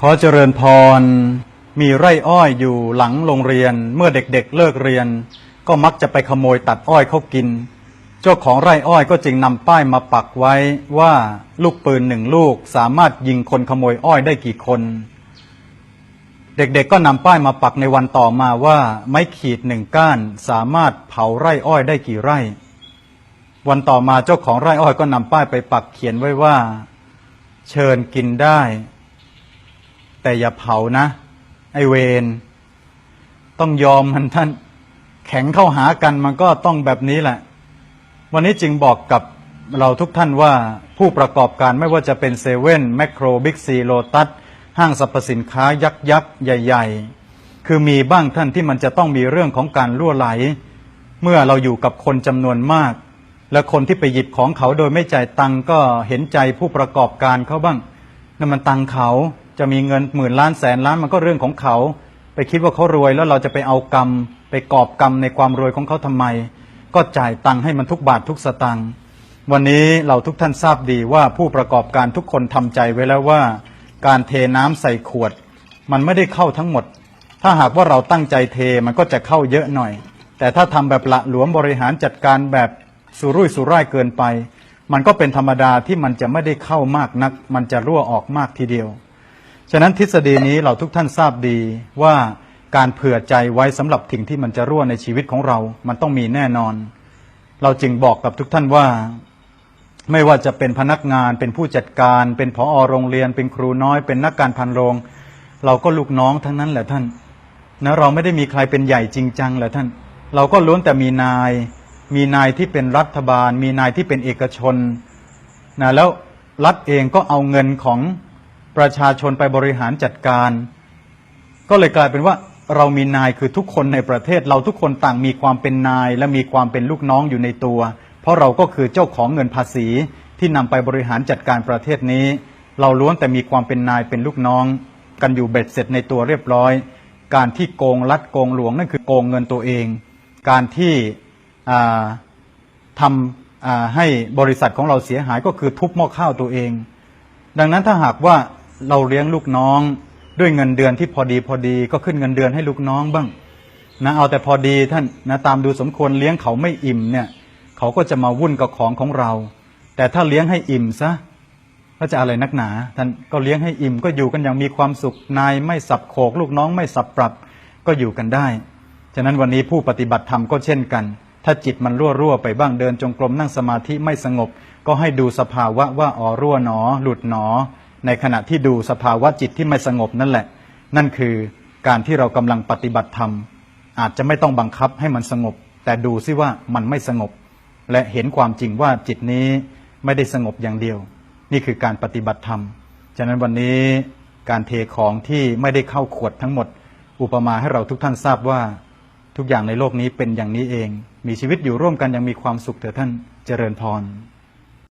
ขอเจริญพร มีไร่อ้อยอยู่หลังโรงเรียน เมื่อเด็กๆเลิกเรียน ก็มักจะไปขโมยตัดอ้อยเขากิน เจ้าของไร่อ้อยก็จึงนำป้ายมาปักไว้ว่าลูกปืนหนึ่งลูกสามารถยิงคนขโมยอ้อยได้กี่คน เด็กๆก็นำป้ายมาปักในวันต่อมาว่า ไม้ขีดหนึ่งก้านสามารถเผาไร่อ้อยได้กี่ไร่ วันต่อมาเจ้าของไร่อ้อยก็นำป้ายไปปักเขียนไว้ว่า เชิญกินได้ แต่อย่าเผานะ ไอเวนต้องยอมมันท่าน แข็งเข้าหากันมันก็ต้องแบบนี้แหละ วันนี้จึงบอกกับเราทุกท่านว่าผู้ประกอบการไม่ว่าจะเป็นเซเว่นแมคโครบิ๊กซีโลตัสห้างสรรพสินค้ายักษ์ยักษ์ใหญ่ ๆ คือมีบ้างท่านที่มันจะต้องมีเรื่องของการล่วไหล เมื่อเราอยู่กับคนจำนวนมาก และคนที่ไปหยิบของเขาโดยไม่จ่ายตังก็เห็นใจผู้ประกอบการเขาบ้างนั่นมันตังเขา จะมีเงินหมื่นล้านแสนล้านมันก็เรื่องของเขา ไปคิดว่าเขารวยแล้วเราจะไปเอากรรม ไปกอบกรรมในความรวยของเขาทำไม ก็จ่ายตังค์ให้มันทุกบาททุกสตังค์วันนี้เราทุกท่านทราบดีว่าผู้ประกอบการทุกคนทำใจไว้แล้วว่า การเทน้ำใส่ขวด มันไม่ได้เข้าทั้งหมด ถ้าหากว่าเราตั้งใจเทมันก็จะเข้าเยอะหน่อย แต่ถ้าทำแบบละหลวมบริหารจัดการแบบสุรุ่ยสุร่ายเกินไป มันก็เป็นธรรมดาที่มันจะไม่ได้เข้ามากนัก มันจะรั่วออกมากทีเดียว ฉะนั้นทฤษฎีนี้เราทุกท่านทราบดีว่าการเผื่อใจไว้สำหรับสิ่งที่มันจะรั่วในชีวิตของเรา มันต้องมีแน่นอน เราจึงบอกกับทุกท่านว่า ไม่ว่าจะเป็นพนักงาน เป็นผู้จัดการ เป็นผอโรงเรียน เป็นครูน้อย เป็นนักการพันโรง เราก็ลูกน้องทั้งนั้นแหละท่าน นะเราไม่ได้มีใครเป็นใหญ่จริงจังแหละท่าน เราก็ล้วนแต่มีนาย มีนายที่เป็นรัฐบาล มีนายที่เป็นเอกชน นะแล้วรัฐเองก็เอาเงินของ ประชาชนไปบริหารจัดการ ก็เลยกลายเป็นว่าเรามีนายคือทุกคนในประเทศ เราทุกคนต่างมีความเป็นนาย และมีความเป็นลูกน้องอยู่ในตัว เพราะเราก็คือเจ้าของเงินภาษีที่นำไปบริหารจัดการประเทศนี้ เราล้วนแต่มีความเป็นนายเป็นลูกน้อง กันอยู่เบ็ดเสร็จในตัวเรียบร้อย การที่โกงรัดโกงหลวงนั่นคือโกงเงินตัวเอง การที่ทำให้บริษัทของเราเสียหายก็คือทุบหม้อข้าวตัวเอง ดังนั้นถ้าหากว่า เราเลี้ยงลูกน้องด้วยเงินเดือนที่พอดีพอดีก็ขึ้นเงินเดือนให้ลูกน้องบ้างนะเอาแต่พอดีท่านนะตามดูสมควรเลี้ยงเขาไม่อิ่มเนี่ยเขาก็จะมาวุ่นกับของของเรา แต่ถ้าเลี้ยงให้อิ่มซะก็จะอะไรนักหนา ท่านก็เลี้ยงให้อิ่มก็อยู่กันอย่างมีความสุขนายไม่สับโขก ลูกน้องไม่สับปรับก็อยู่กันได้ ฉะนั้นวันนี้ผู้ปฏิบัติธรรมก็เช่นกัน ถ้าจิตมันรั่วรั่วไปบ้างเดินจงกรมนั่งสมาธิไม่สงบ ก็ให้ดูสภาวะว่าอ๋อรั่วหนอ หลุดหนอ ในขณะที่ดูสภาวะจิตที่ไม่สงบนั่นแหละ นั่นคือการที่เรากำลังปฏิบัติธรรม อาจจะไม่ต้องบังคับให้มันสงบ แต่ดูซิว่ามันไม่สงบ และเห็นความจริงว่าจิตนี้ไม่ได้สงบอย่างเดียว นี่คือการปฏิบัติธรรม ฉะนั้นวันนี้การเทของที่ไม่ได้เข้าขวดทั้งหมด อุปมาให้เราทุกท่านทราบว่า ทุกอย่างในโลกนี้เป็นอย่างนี้เอง มีชีวิตอยู่ร่วมกันยังมีความสุขเถอะท่านเจริญพร